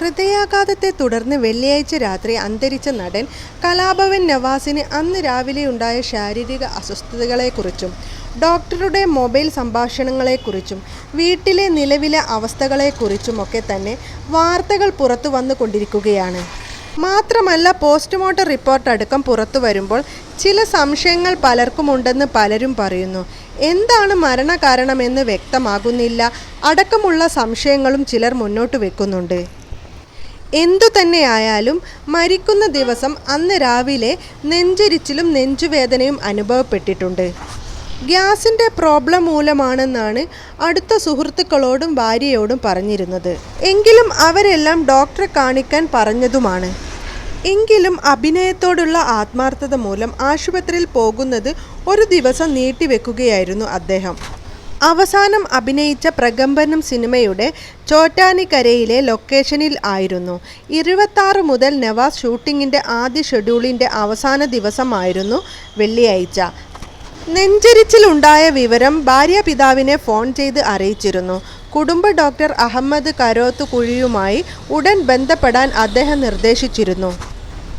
ഹൃദയാഘാതത്തെ തുടർന്ന് വെള്ളിയാഴ്ച രാത്രി അന്തരിച്ച നടൻ കലാഭവൻ നവാസിന് അന്ന് രാവിലെ ഉണ്ടായ ശാരീരിക അസ്വസ്ഥതകളെക്കുറിച്ചും ഡോക്ടറുടെ മൊബൈൽ സംഭാഷണങ്ങളെക്കുറിച്ചും വീട്ടിലെ നിലവിലെ അവസ്ഥകളെക്കുറിച്ചുമൊക്കെ തന്നെ വാർത്തകൾ പുറത്തു വന്നുകൊണ്ടിരിക്കുകയാണ്. മാത്രമല്ല പോസ്റ്റ്മോർട്ടം റിപ്പോർട്ട് അടക്കം പുറത്തു വരുമ്പോൾ ചില സംശയങ്ങൾ പലർക്കുമുണ്ടെന്ന് പലരും പറയുന്നു. എന്താണ് മരണകാരണമെന്ന് വ്യക്തമാകുന്നില്ല. അടക്കമുള്ള സംശയങ്ങളും ചിലർ മുന്നോട്ട് വെക്കുന്നുണ്ട്. എന്തു തന്നെയായാലും മരിക്കുന്ന ദിവസം അന്ന് രാവിലെ നെഞ്ചരിച്ചിലും നെഞ്ചുവേദനയും അനുഭവപ്പെട്ടിട്ടുണ്ട്. ഗ്യാസിന്റെ പ്രോബ്ലം മൂലമാണെന്നാണ് അടുത്ത സുഹൃത്തുക്കളോടും ഭാര്യയോടും പറഞ്ഞിരുന്നത്. എങ്കിലും അവരെല്ലാം ഡോക്ടറെ കാണിക്കാൻ പറഞ്ഞതുമാണ്. എങ്കിലും അഭിനയത്തോടുള്ള ആത്മാർത്ഥത മൂലം ആശുപത്രിയിൽ പോകുന്നത് ഒരു ദിവസം നീട്ടിവെക്കുകയായിരുന്നു അദ്ദേഹം. അവസാനം അഭിനയിച്ച പ്രകമ്പനം സിനിമയുടെ ചോറ്റാനിക്കരയിലെ ലൊക്കേഷനിൽ ആയിരുന്നു. ഇരുപത്താറ് മുതൽ നവാസ് ഷൂട്ടിങ്ങിന്റെ ആദ്യ ഷെഡ്യൂളിന്റെ അവസാന ദിവസമായിരുന്നു വെള്ളിയാഴ്ച. നെഞ്ചരിച്ചിലുണ്ടായ വിവരം ഭാര്യ പിതാവിനെ ഫോൺ ചെയ്ത് അറിയിച്ചിരുന്നു. കുടുംബ ഡോക്ടർ അഹമ്മദ് കരോത്തുകുഴിയുമായി ഉടൻ ബന്ധപ്പെടാൻ അദ്ദേഹം നിർദ്ദേശിച്ചിരുന്നു.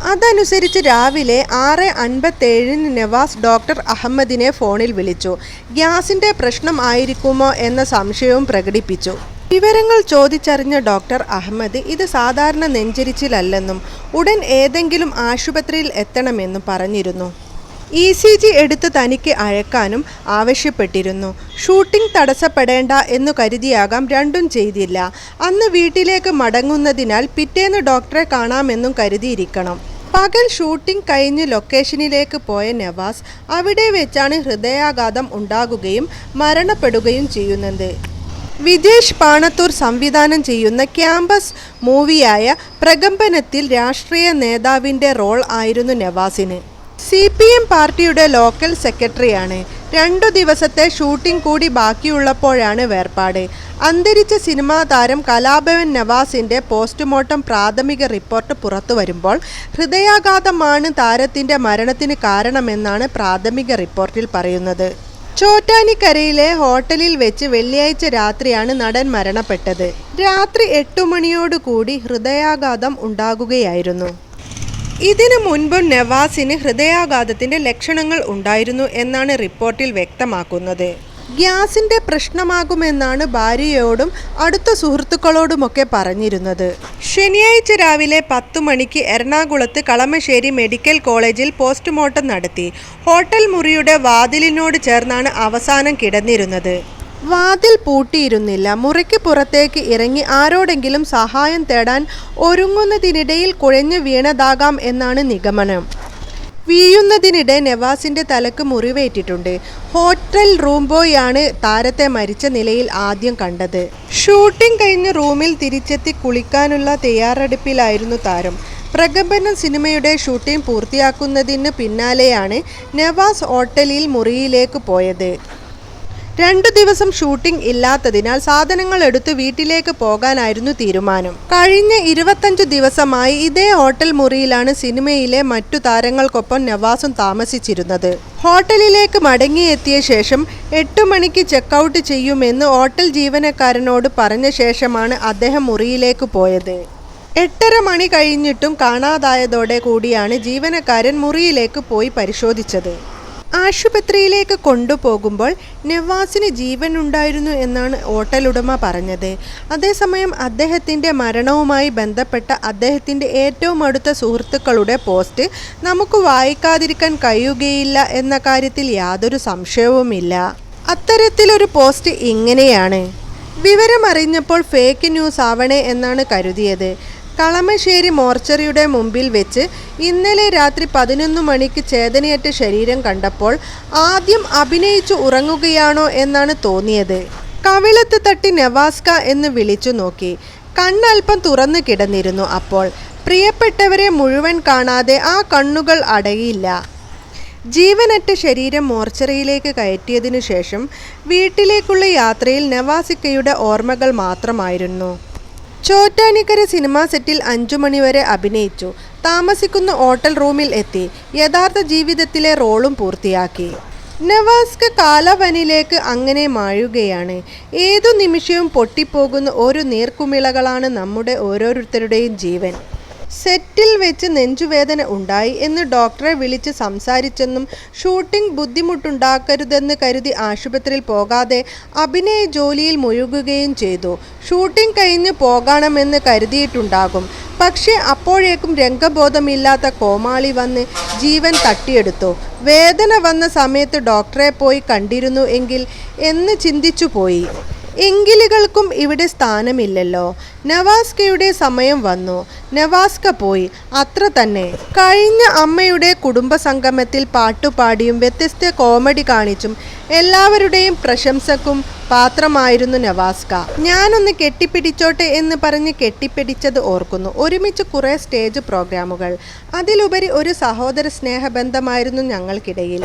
അതനുസരിച്ച് രാവിലെ ആറ് അൻപത്തേഴിന് നവാസ് ഡോക്ടർ അഹമ്മദിനെ ഫോണിൽ വിളിച്ചു. ഗ്യാസിന്റെ പ്രശ്നം ആയിരിക്കുമോ എന്ന സംശയവും പ്രകടിപ്പിച്ചു. വിവരങ്ങൾ ചോദിച്ചറിഞ്ഞ ഡോക്ടർ അഹമ്മദ് ഇത് സാധാരണ നെഞ്ചരിച്ചിലല്ലെന്നും ഉടൻ ഏതെങ്കിലും ആശുപത്രിയിൽ എത്തണമെന്നും പറഞ്ഞിരുന്നു. ഇ സി ജി എടുത്ത് തനിക്ക് അയക്കാനും ആവശ്യപ്പെട്ടിരുന്നു. ഷൂട്ടിംഗ് തടസ്സപ്പെടേണ്ട എന്നു കരുതിയാകാം രണ്ടും ചെയ്തില്ല. അന്ന് വീട്ടിലേക്ക് മടങ്ങുന്നതിനാൽ പിറ്റേന്ന് ഡോക്ടറെ കാണാമെന്നും കരുതിയിരിക്കണം. പകൽ ഷൂട്ടിംഗ് കഴിഞ്ഞ് ലൊക്കേഷനിലേക്ക് പോയ നവാസ് അവിടെ വെച്ചാണ് ഹൃദയാഘാതം ഉണ്ടാകുകയും മരണപ്പെടുകയും ചെയ്യുന്നത്. വിജേഷ് പാണത്തൂർ സംവിധാനം ചെയ്യുന്ന ക്യാമ്പസ് മൂവിയായ പ്രകമ്പനത്തിൽ രാഷ്ട്രീയ നേതാവിന്റെ റോൾ ആയിരുന്നു നവാസിന്. സി പാർട്ടിയുടെ ലോക്കൽ സെക്രട്ടറിയാണ്. രണ്ടു ദിവസത്തെ ഷൂട്ടിംഗ് കൂടി ബാക്കിയുള്ളപ്പോഴാണ് വേർപാട്. അന്തരിച്ച സിനിമാ താരം കലാഭവൻ നവാസിന്റെ പോസ്റ്റ്മോർട്ടം പ്രാഥമിക റിപ്പോർട്ട് പുറത്തു വരുമ്പോൾ ഹൃദയാഘാതമാണ് താരത്തിന്റെ മരണത്തിന് കാരണമെന്നാണ് പ്രാഥമിക റിപ്പോർട്ടിൽ പറയുന്നത്. ചോറ്റാനിക്കരയിലെ ഹോട്ടലിൽ വെച്ച് വെള്ളിയാഴ്ച രാത്രിയാണ് നടൻ മരണപ്പെട്ടത്. രാത്രി എട്ടു മണിയോടുകൂടി ഹൃദയാഘാതം ഉണ്ടാകുകയായിരുന്നു. ഇതിനു മുൻപും നവാസിന് ഹൃദയാഘാതത്തിന്റെ ലക്ഷണങ്ങൾ ഉണ്ടായിരുന്നു എന്നാണ് റിപ്പോർട്ടിൽ വ്യക്തമാക്കുന്നത്. ഗ്യാസിന്റെ പ്രശ്നമാകുമെന്നാണ് ഭാര്യയോടും അടുത്ത സുഹൃത്തുക്കളോടുമൊക്കെ പറഞ്ഞിരുന്നത്. ശനിയാഴ്ച രാവിലെ പത്തു മണിക്ക് എറണാകുളത്ത് കളമശ്ശേരി മെഡിക്കൽ കോളേജിൽ പോസ്റ്റ്മോർട്ടം നടത്തി. ഹോട്ടൽ മുറിയുടെ വാതിലിനോട് ചേർന്നാണ് അവസാനം കിടന്നിരുന്നത്. വാതിൽ പൂട്ടിയിരുന്നില്ല. മുറിക്ക് പുറത്തേക്ക് ഇറങ്ങി ആരോടെങ്കിലും സഹായം തേടാൻ ഒരുങ്ങുന്നതിനിടയിൽ കുഴഞ്ഞു വീണതാകാം എന്നാണ് നിഗമനം. വീഴുന്നതിനിടെ നവാസിന്റെ തലക്ക് മുറിവേറ്റിട്ടുണ്ട്. ഹോട്ടൽ റൂം ബോയാണ് താരത്തെ മരിച്ച നിലയിൽ ആദ്യം കണ്ടത്. ഷൂട്ടിംഗ് കഴിഞ്ഞ് റൂമിൽ തിരിച്ചെത്തി കുളിക്കാനുള്ള തയ്യാറെടുപ്പിലായിരുന്നു താരം. പ്രകമ്പനം സിനിമയുടെ ഷൂട്ടിംഗ് പൂർത്തിയാക്കുന്നതിന് പിന്നാലെയാണ് നവാസ് ഹോട്ടലിൽ മുറിയിലേക്ക് പോയത്. രണ്ടു ദിവസം ഷൂട്ടിംഗ് ഇല്ലാത്തതിനാൽ സാധനങ്ങൾ എടുത്ത് വീട്ടിലേക്ക് പോകാനായിരുന്നു തീരുമാനം. കഴിഞ്ഞ ഇരുപത്തഞ്ചു ദിവസമായി ഇതേ ഹോട്ടൽ മുറിയിലാണ് സിനിമയിലെ മറ്റു താരങ്ങൾക്കൊപ്പം നവാസും താമസിച്ചിരുന്നത്. ഹോട്ടലിലേക്ക് മടങ്ങിയെത്തിയ ശേഷം എട്ടു മണിക്ക് ചെക്കൗട്ട് ചെയ്യുമെന്ന് ഹോട്ടൽ ജീവനക്കാരനോട് പറഞ്ഞ ശേഷമാണ് അദ്ദേഹം മുറിയിലേക്ക് പോയത്. എട്ടര മണി കഴിഞ്ഞിട്ടും കാണാതായതോടെ കൂടിയാണ് ജീവനക്കാരൻ മുറിയിലേക്ക് പോയി പരിശോധിച്ചത്. ആശുപത്രിയിലേക്ക് കൊണ്ടുപോകുമ്പോൾ നവാസിന് ജീവൻ ഉണ്ടായിരുന്നു എന്നാണ് ഹോട്ടലുടമ പറഞ്ഞത്. അതേസമയം അദ്ദേഹത്തിന്റെ മരണവുമായി ബന്ധപ്പെട്ട അദ്ദേഹത്തിന്റെ ഏറ്റവും അടുത്ത സുഹൃത്തുക്കളുടെ പോസ്റ്റ് നമുക്ക് വായിക്കാതിരിക്കാൻ കഴിയുകയില്ല എന്ന കാര്യത്തിൽ യാതൊരു സംശയവുമില്ല. അത്തരത്തിലൊരു പോസ്റ്റ് ഇങ്ങനെയാണ്. വിവരമറിഞ്ഞപ്പോൾ ഫേക്ക് ന്യൂസ് ആവണേ എന്നാണ് കരുതിയത്. കളമശ്ശേരി മോർച്ചറിയുടെ മുമ്പിൽ വെച്ച് ഇന്നലെ രാത്രി പതിനൊന്ന് മണിക്ക് ചേതനയേറ്റ ശരീരം കണ്ടപ്പോൾ ആദ്യം അഭിനയിച്ചു ഉറങ്ങുകയാണോ എന്നാണ് തോന്നിയത്. കവിളത്ത് തട്ടി നവാസ്ക എന്ന് വിളിച്ചു നോക്കി. കണ്ണൽപ്പം തുറന്നു കിടന്നിരുന്നു അപ്പോൾ. പ്രിയപ്പെട്ടവരെ മുഴുവൻ കാണാതെ ആ കണ്ണുകൾ അടയില്ല. ജീവനറ്റ ശരീരം മോർച്ചറിയിലേക്ക് കയറ്റിയതിനു ശേഷം വീട്ടിലേക്കുള്ള യാത്രയിൽ നവാസിക്കയുടെ ഓർമ്മകൾ മാത്രമായിരുന്നു. ചോറ്റാനിക്കര സിനിമാ സെറ്റിൽ അഞ്ചു മണിവരെ അഭിനയിച്ചു. താമസിക്കുന്ന ഹോട്ടൽ റൂമിൽ എത്തി. യഥാർത്ഥ ജീവിതത്തിലെ റോളും പൂർത്തിയാക്കി. നവാസ്ക കാലവനിലേക്ക് അങ്ങനെ മാഴുകയാണ്. ഏതു നിമിഷവും പൊട്ടിപ്പോകുന്ന ഒരു നീർക്കുമിളകളാണ് നമ്മുടെ ഓരോരുത്തരുടെയും ജീവൻ. സെറ്റിൽ വെച്ച് നെഞ്ചുവേദന ഉണ്ടായി എന്ന് ഡോക്ടറെ വിളിച്ച് സംസാരിച്ചെന്നും ഷൂട്ടിംഗ് ബുദ്ധിമുട്ടുണ്ടാക്കരുതെന്ന് കരുതി ആശുപത്രിയിൽ പോകാതെ അഭിനയ ജോലിയിൽ മുഴുകുകയും ചെയ്തു. ഷൂട്ടിംഗ് കഴിഞ്ഞ് പോകണമെന്ന് കരുതിയിട്ടുണ്ടാകും. പക്ഷേ അപ്പോഴേക്കും രംഗബോധമില്ലാത്ത കോമാളി വന്ന് ജീവൻ തട്ടിയെടുത്തു. വേദന വന്ന സമയത്ത് ഡോക്ടറെ പോയി കണ്ടിരുന്നു എങ്കിൽ എന്ന് ചിന്തിച്ചു പോയി എങ്കിലുകൾക്കും ഇവിടെ സ്ഥാനമില്ലല്ലോ. നവാസ്കയുടെ സമയം വന്നു. നവാസ്ക പോയി. അത്ര തന്നെ. കഴിഞ്ഞ അമ്മയുടെ കുടുംബ സംഗമത്തിൽ പാട്ടുപാടിയും വ്യത്യസ്ത കോമഡി കാണിച്ചും എല്ലാവരുടെയും പ്രശംസക്കും പാത്രമായിരുന്നു നവാസ്ക. ഞാനൊന്ന് കെട്ടിപ്പിടിച്ചോട്ടെ എന്ന് പറഞ്ഞ് കെട്ടിപ്പിടിച്ചത് ഓർക്കുന്നു. ഒരുമിച്ച് കുറേ സ്റ്റേജ് പ്രോഗ്രാമുകൾ. അതിലുപരി ഒരു സഹോദര സ്നേഹബന്ധമായിരുന്നു ഞങ്ങൾക്കിടയിൽ.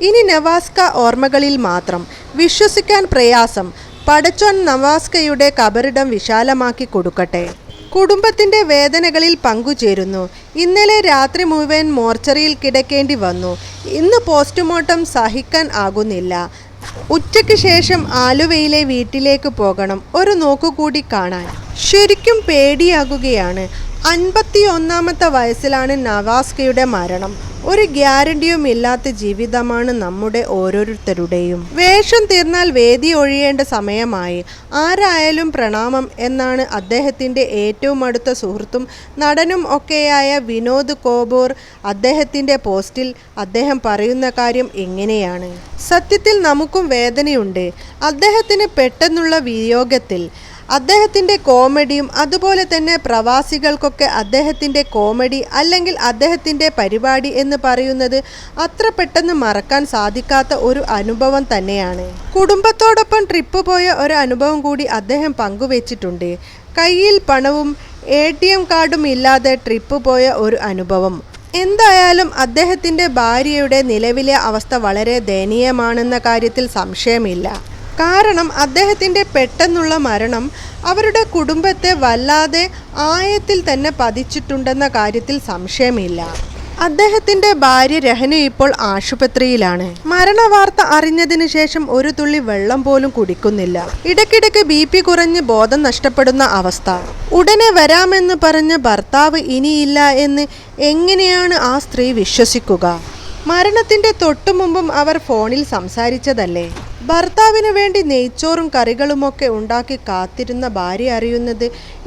ഇനി നവാസ്ക ഓർമ്മകളിൽ മാത്രം. വിശ്വസിക്കാൻ പ്രയാസം. പടച്ചോൻ നവാസ്കയുടെ കബറിടം വിശാലമാക്കി കൊടുക്കട്ടെ. കുടുംബത്തിന്റെ വേദനകളിൽ പങ്കുചേരുന്നു. ഇന്നലെ രാത്രി മുഴുവൻ മോർച്ചറിയിൽ കിടക്കേണ്ടി വന്നു. ഇന്ന് പോസ്റ്റ്മോർട്ടം സഹിക്കാൻ ആകുന്നില്ല. ഉച്ചയ്ക്ക് ശേഷം ആലുവയിലെ വീട്ടിലേക്ക് പോകണം. ഒരു നോക്കുകൂടി കാണാൻ. ശരിക്കും പേടിയാകുകയാണ്. അൻപത്തി ഒന്നാമത്തെ വയസ്സിലാണ് നവാസ്കയുടെ മരണം. ഒരു ഗ്യാരണ്ടിയും ഇല്ലാത്ത ജീവിതമാണ് നമ്മുടെ ഓരോരുത്തരുടെയും. വേഷം തീർന്നാൽ വേദി ഒഴിയേണ്ട സമയമായി. ആരായാലും പ്രണാമം എന്നാണ് അദ്ദേഹത്തിന്റെ ഏറ്റവും അടുത്ത സുഹൃത്തും നടനും ഒക്കെയായ വിനോദ് കോബൂർ അദ്ദേഹത്തിന്റെ പോസ്റ്റിൽ അദ്ദേഹം പറയുന്ന കാര്യം ഇങ്ങനെയാണ്. സത്യത്തിൽ നമുക്കും വേദനയുണ്ട്. അദ്ദേഹത്തിന് പെട്ടെന്നുള്ള വിയോഗത്തിൽ അദ്ദേഹത്തിന്റെ കോമഡിയും അതുപോലെ തന്നെ പ്രവാസികൾക്കൊക്കെ അദ്ദേഹത്തിന്റെ കോമഡി അല്ലെങ്കിൽ അദ്ദേഹത്തിന്റെ പരിപാടി എന്ന് പറയുന്നത് അത്ര പെട്ടെന്ന് മറക്കാൻ സാധിക്കാത്ത ഒരു അനുഭവം തന്നെയാണ്. കുടുംബത്തോടൊപ്പം ട്രിപ്പ് പോയ ഒരു അനുഭവം കൂടി അദ്ദേഹം പങ്കുവച്ചിട്ടുണ്ട്. കയ്യിൽ പണവും എ ടി എം കാർഡും ഇല്ലാതെ ട്രിപ്പ് പോയ ഒരു അനുഭവം. എന്തായാലും അദ്ദേഹത്തിന്റെ ഭാര്യയുടെ നിലവിലെ അവസ്ഥ വളരെ ദയനീയമാണെന്ന കാര്യത്തിൽ സംശയമില്ല. കാരണം അദ്ദേഹത്തിന്റെ പെട്ടെന്നുള്ള മരണം അവരുടെ കുടുംബത്തെ വല്ലാതെ ആയത്തിൽ തന്നെ പതിച്ചിട്ടുണ്ടെന്ന കാര്യത്തിൽ സംശയമില്ല. അദ്ദേഹത്തിന്റെ ഭാര്യ രഹന ഇപ്പോൾ ആശുപത്രിയിലാണ്. മരണവാർത്ത അറിഞ്ഞതിനു ശേഷം ഒരു തുള്ളി വെള്ളം പോലും കുടിക്കുന്നില്ല. ഇടയ്ക്കിടയ്ക്ക് ബി പി കുറഞ്ഞ് ബോധം നഷ്ടപ്പെടുന്ന അവസ്ഥ. ഉടനെ വരാമെന്ന് പറഞ്ഞ ഭർത്താവ് ഇനിയില്ല എന്ന് എങ്ങനെയാണ് ആ സ്ത്രീ വിശ്വസിക്കുക? മരണത്തിന്റെ തൊട്ടുമുമ്പും അവർ ഫോണിൽ സംസാരിച്ചതല്ലേ? ഭർത്താവിന് വേണ്ടി നെയ്ച്ചോറും കറികളുമൊക്കെ ഉണ്ടാക്കി കാത്തിരുന്ന ഭാര്യ അറിയുന്നത്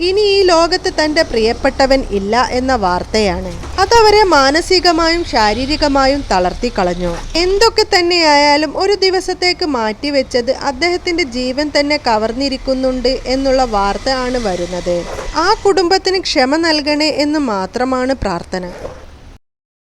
ഇനി ഈ ലോകത്ത് തന്റെ പ്രിയപ്പെട്ടവൻ ഇല്ല എന്ന വാർത്തയാണ്. അതവരെ മാനസികമായും ശാരീരികമായും തളർത്തി കളഞ്ഞു. എന്തൊക്കെ തന്നെയായാലും ഒരു ദിവസത്തേക്ക് മാറ്റിവെച്ചത് അദ്ദേഹത്തിന്റെ ജീവൻ തന്നെ കവർന്നിരിക്കുന്നുണ്ട് എന്നുള്ള വാർത്ത ആണ് വരുന്നത്. ആ കുടുംബത്തിന് ക്ഷമ നൽകണേ എന്ന് മാത്രമാണ് പ്രാർത്ഥന.